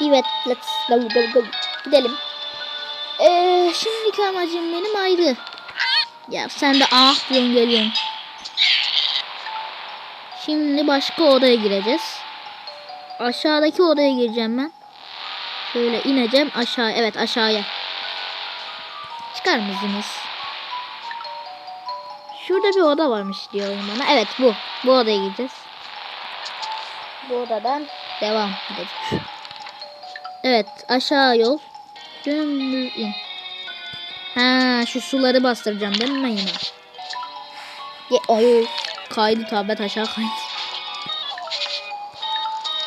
Evet, let's go go go. Gidelim. Ee, şimdiki amacım benim ayrı. Ya sen de ah diyorsun geliyorsun. Şimdi başka odaya gireceğiz. Aşağıdaki odaya gireceğim ben. Şöyle ineceğim aşağı. Evet aşağıya. Çıkar mısınız? Şurada bir oda varmış diyor bana. Evet bu. Bu odaya gireceğiz. Bu odadan devam edeceğiz. Evet aşağı yol. Dümdüz. Ha şu suları bastıracağım değil mi yine? Ye ay kaydı tablet aşağı kaydı.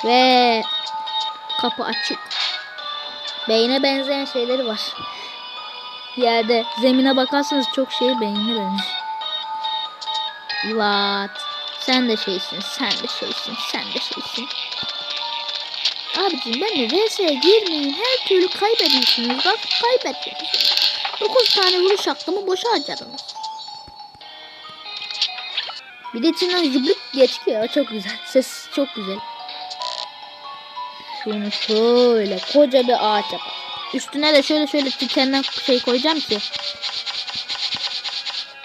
Ve kapı açık. Beyne benzeyen şeyleri var. Yerde zemine bakarsanız çok şey beynine benziyor. Evet. Sen de şeysin, sen de şeysin, sen de şeysin. Abicim ben de VS'ye girmeyin. Her türlü kaybediyorsunuz. Bak kaybettiniz. 9 tane vuruş hakkımı boşa harcadınız. Bir de içinden diye çıkıyor. Çok güzel. Ses çok güzel. Şunu şöyle koca bir ağaç yapalım. Üstüne de şöyle şöyle dikenler şey koyacağım ki.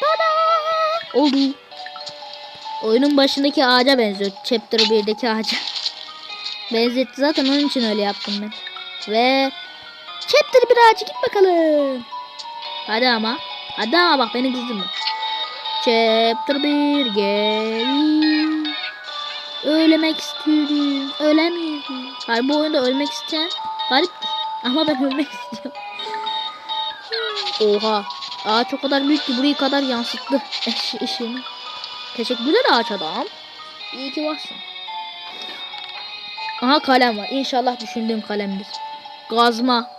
Tada! Oldu. Oyunun başındaki ağaca benziyor. Chapter 1'deki ağaca. Benzetti zaten onun için öyle yaptım ben. Ve Chapter 1 ağacı git bakalım. Hadi ama. Hadi ama bak beni kızdırma. Chapter 1 gel. Ölmek istiyorum. Ölemiyorum. Hayır bu oyunda ölmek isteyen gariptir. Ama ben ölmek istiyorum. Oha. Ağaç o kadar büyük ki burayı kadar yansıttı eş ışığını. Teşekkürler ağaç adam. İyi ki varsın. Aha kalem var. İnşallah düşündüğüm kalemdir. Gazma.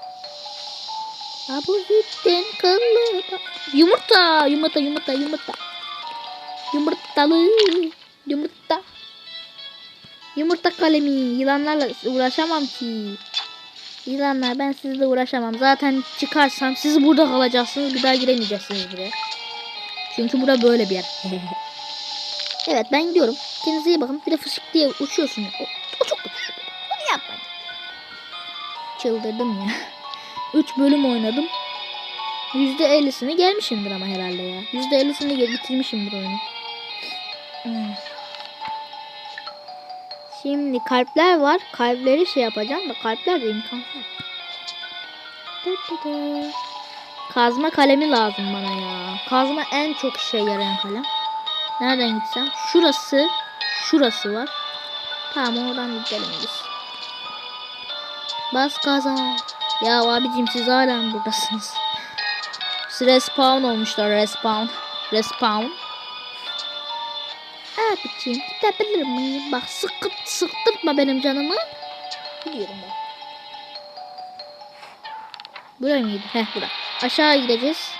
Ha bu cidden kıllı. Yumurta. Yumurta yumurta yumurta. Yumurtalı. Yumurta. Yumurta kalemi. Yılanlarla uğraşamam ki. Yılanlar ben sizle uğraşamam. Zaten çıkarsam siz burada kalacaksınız. Bir daha giremeyeceksiniz buraya. Çünkü bura böyle bir yer. evet ben gidiyorum. Kendinize iyi bakın. Bir de fısık diye uçuyorsun. Çıldırdım ya. 3 bölüm oynadım. %50'sini gelmişimdir ama herhalde ya. %50'sini gel- bitirmişimdir oyunu. Hmm. Şimdi kalpler var. Kalpleri şey yapacağım da kalpler de imkansız. Kazma kalemi lazım bana ya. Kazma en çok işe yarayan kalem. Nereden gitsem? Şurası. Şurası var. Tamam oradan gidelim biz. Bas gaza. Ya abicim siz hala mı buradasınız? Respawn olmuşlar respawn. Respawn. Abicim gidebilir miyim? Bak sıkıp sıktırtma benim canımı. Gidiyorum ben. Buraya mıydı? Heh bura. Aşağı gideceğiz.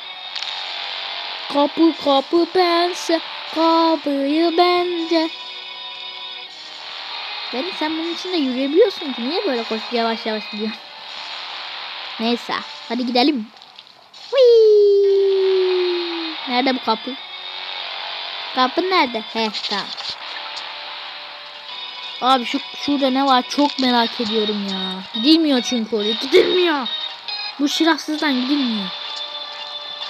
Kapı kapı pense. Kapıyı bence. Beni sen bunun içinde yürüyebiliyorsun ki. Niye böyle koş yavaş yavaş gidiyorsun? Neyse. Hadi gidelim. Whee! Nerede bu kapı? Kapı nerede? He tamam. Abi şu şurada ne var çok merak ediyorum ya. Gidilmiyor çünkü oraya. Gidilmiyor. Bu şırafsızdan gidilmiyor.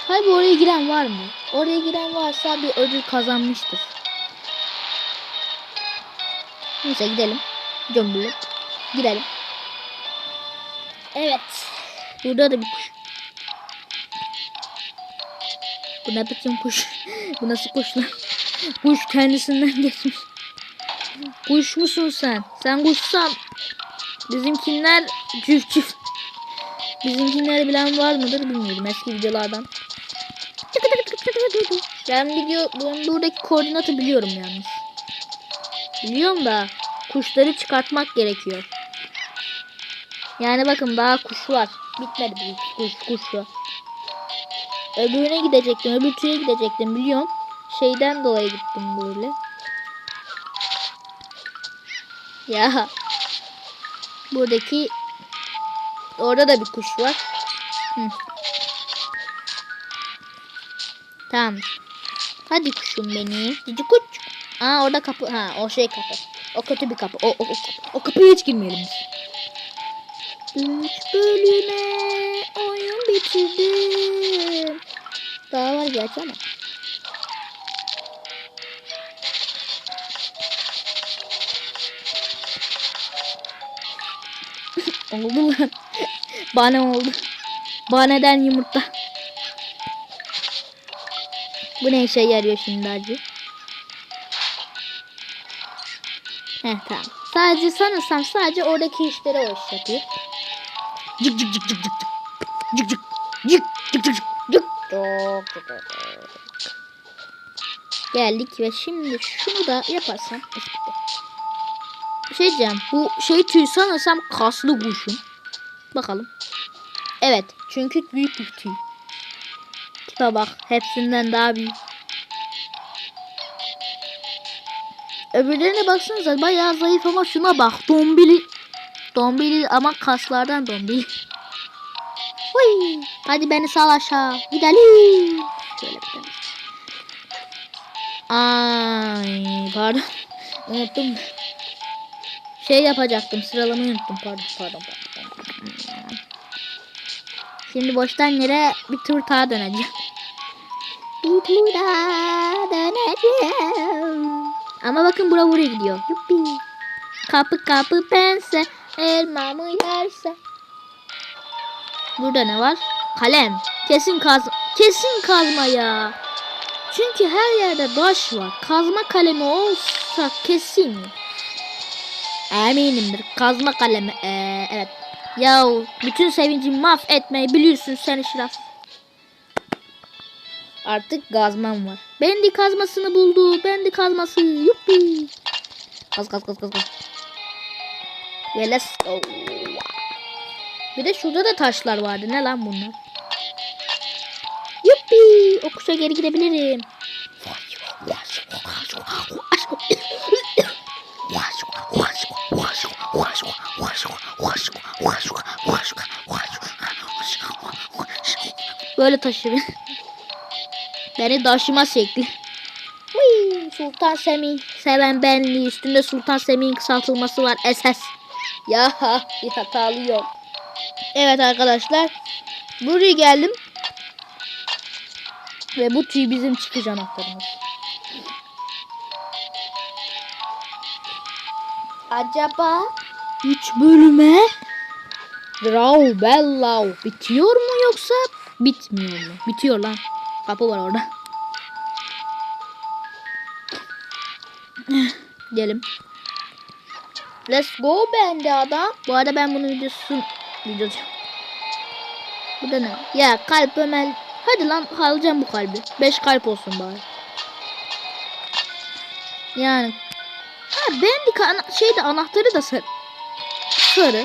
Hayır oraya giren var mı? Oraya giren varsa bir ödül kazanmıştır. Neyse gidelim. Cömbülük. Gidelim. Evet. Burada da bir kuş. Bu ne biçim kuş? Bu nasıl kuş lan? Kuş kendisinden geçmiş. Kuş musun sen? Sen kuşsan bizimkiler çift çift. Bizimkileri bilen var mıdır bilmiyorum eski videolardan. Ben video buradaki koordinatı biliyorum yalnız. Biliyorum da kuşları çıkartmak gerekiyor. Yani bakın daha kuş var. Bitmedi bu kuş kuş var. Öbürüne gidecektim. Öbür tüye gidecektim biliyorum. Şeyden dolayı gittim böyle. Ya. Buradaki orada da bir kuş var. Hı. Tamam. Hadi kuşum beni. Cici kuş. Aa orada kapı. Ha o şey kapı. O kötü bir kapı. O, o, o, o kapıya hiç girmeyelim. Üç bölüme oyun bitirdim. Daha var gerçi ama. oldu lan. Bana oldu. Baneden yumurta. Bu ne işe yarıyor şimdi acı? Heh tamam. Sadece sanırsam sadece oradaki işleri o iş yapıyor. Cık cık cık cık cık cık. Cık cık. Cık cık cık cık. Cık cık cık. Geldik ve şimdi şunu da yaparsam iş bitti. Bir şey diyeceğim. Bu şey tüy sanırsam kaslı kuşun. Bakalım. Evet. Çünkü büyük bir tüy. Tipe bak. Hepsinden daha büyük. Öbürlerine baksanıza bayağı zayıf ama şuna bak. Dombili. Dombili ama kaslardan dombili. Huy. Hadi beni sal aşağı. Gidelim. Şöyle tane. Ay pardon. Unuttum. Şey yapacaktım. Sıralamayı unuttum. Pardon pardon. pardon. Şimdi boştan yere bir tur daha döneceğim. Bir tur daha döneceğim. Ama bakın bura buraya gidiyor. Yuppi. Kapı kapı pense. Elmamı yerse. Burada ne var? Kalem. Kesin kaz kesin kazma ya. Çünkü her yerde taş var. Kazma kalemi olsa kesin. Eminimdir. Kazma kalemi. Ee, evet. Yahu bütün sevincimi mahvetmeyi biliyorsun sen şiraf. Artık kazmam var. Bendi kazmasını buldu. Bendi kazması. Yuppi. Kaz kaz kaz kaz kaz. Ve let's go. Bir de şurada da taşlar vardı. Ne lan bunlar? Yuppi. O kuşa geri gidebilirim. Böyle taşır. Beni taşıma şekli. Uy, Sultan Semih. Seven benli. Üstünde Sultan Semih'in kısaltılması var. SS. Ya bir hatalı yok. Evet arkadaşlar. Buraya geldim. Ve bu tüy bizim çıkış anahtarımız. Acaba 3 bölüme Draw Bellau bitiyor mu yoksa bitmiyor mu? Bitiyor lan. Kapı var orada. Gelin. Let's go bende adam. Bu arada ben bunun videosu videosu. Bu da ne? Ya kalp Ömer. Hadi lan alacağım bu kalbi. 5 kalp olsun bari. Yani. Ha bendik ana şeyde anahtarı da sarı. Sarı.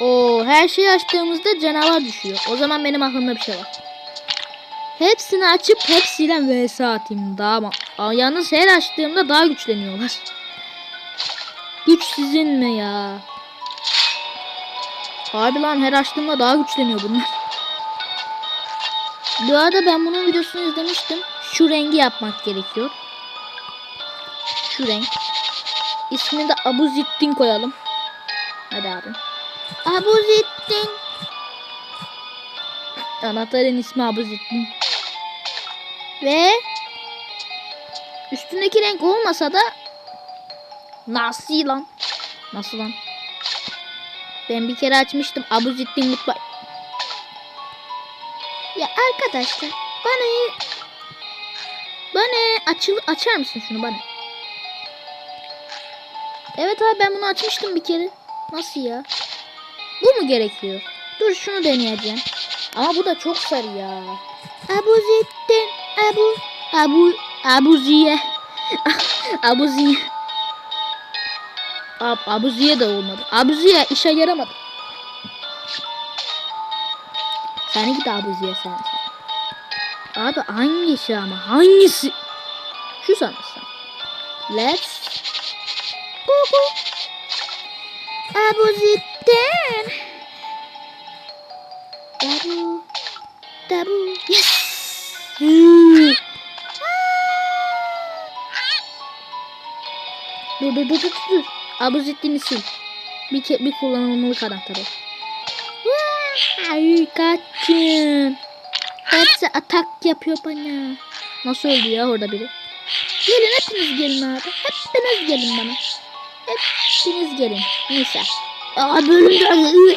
Oo her şeyi açtığımızda canavar düşüyor. O zaman benim aklımda bir şey var. Hepsini açıp hepsiyle vs atayım daha ama yalnız her açtığımda daha güçleniyorlar. Güç sizin mi ya? Harbi lan her açtığımda daha güçleniyor bunlar. Bu arada ben bunun videosunu izlemiştim. Şu rengi yapmak gerekiyor. Şu renk. İsmini de Abuzittin koyalım. Hadi abi. Abuzittin. Anahtarın ismi Abuzittin. Ve üstündeki renk olmasa da nasıl lan? Nasıl lan? Ben bir kere açmıştım Abuzittin mutfak. Ya arkadaşlar bana bana açıl açar mısın şunu bana? Evet abi ben bunu açmıştım bir kere. Nasıl ya? Bu mu gerekiyor? Dur şunu deneyeceğim. Ama bu da çok sarı ya. Abuzittin Abu Abu Abuziye Abuziye Ab, Abuziye de olmadı. Abuziye işe yaramadı. Sen git Abuziye sen. sen. Abi hangisi ama hangisi? Şu sanırsam. Let's go go. Abuzittin. Dabu. Dabu. Yes. Dur dur dur dur dur. Abuzittin'i sil. Bir, ke- bir kullanılmalık adam tabi. Ay kaçın. Hepsi atak yapıyor bana. Nasıl öldü ya orada biri? Gelin hepiniz gelin abi. Hepiniz gelin bana. Hepiniz gelin. Neyse. Aa bölümde